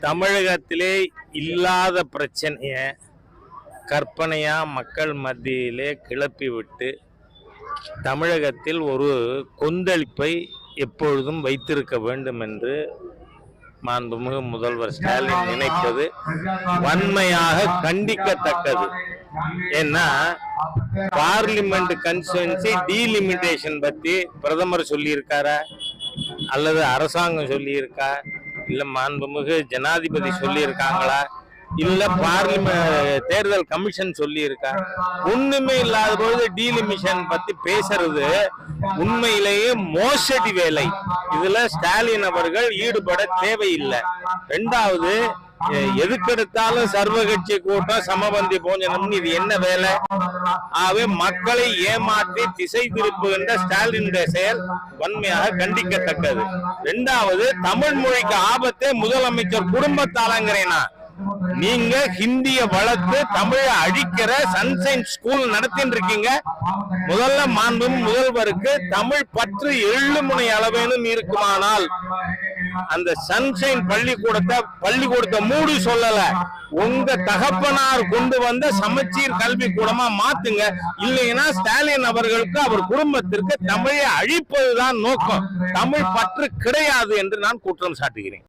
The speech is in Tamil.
தமிழகத்திலே இல்லாத பிரச்சனைய கற்பனையா மக்கள் மத்தியிலே கிளப்பி விட்டு தமிழகத்தில் ஒரு கொந்தளிப்பை எப்பொழுதும் வைத்திருக்க வேண்டும் என்று மாண்புமிகு முதல்வர் ஸ்டாலின் நினைப்பது வன்மையாக கண்டிக்கத்தக்கது. ஏன்னா பார்லிமெண்ட் கன்ஸ்டுவன்சி டீலிமிட்டேஷன் பத்தி பிரதமர் சொல்லியிருக்காரா? அல்லது அரசாங்கம் சொல்லியிருக்கா? இல்ல மாண்புமிகு ஜனாதிபதி சொல்லியிருக்காங்களா? இல்ல பார்லிமெண்ட் தேர்தல் கமிஷன் சொல்லியிருக்கா? ஒண்ணுமே இல்லாத பொழுது டீலிமிஷன் பத்தி பேசுறது உண்மையிலேயே மோசடி வேலை. இதுல ஸ்டாலின் அவர்கள் ஈடுபட தேவையில்லை. ரெண்டாவது எதுக்கெடுத்தாலும் சர்வ கட்சி கூட்டம் சமபந்தி போஞ்சனம்னு இது என்ன வேலை? ஆகவே மக்களை ஏமாற்றி திசை திருப்புகின்ற ஸ்டாலினுடைய செயல் வன்மையாக கண்டிக்கத்தக்கது. ரெண்டாவது தமிழ் மொழிக்கு ஆபத்தை முதலமைச்சர் குடும்பத்தாலங்கிறேனா? நீங்க ஹிந்திய வளர்த்து தமிழ அழிக்கிற சன்சைன் ஸ்கூல் நடத்தின்னு இருக்கீங்க முதல்ல மாண்பும் முதல்வருக்கு தமிழ் பற்று எள்ளு முனை அளவேனும் இருக்குமானால் அந்த சன்ஷைன் பள்ளிக்கூடத்தை பள்ளிக்கூடத்தை மூடி சொல்லல. உங்க தகப்பனார் கொண்டு வந்த சமச்சீர் கல்வி கூடமா மாத்துங்க. இல்லைன்னா ஸ்டாலின் அவர்களுக்கு அவர் குடும்பத்திற்கு தமிழை அழிப்பதுதான் நோக்கம். தமிழ் பற்று கிடையாது என்று நான் குற்றம் சாட்டுகிறேன்.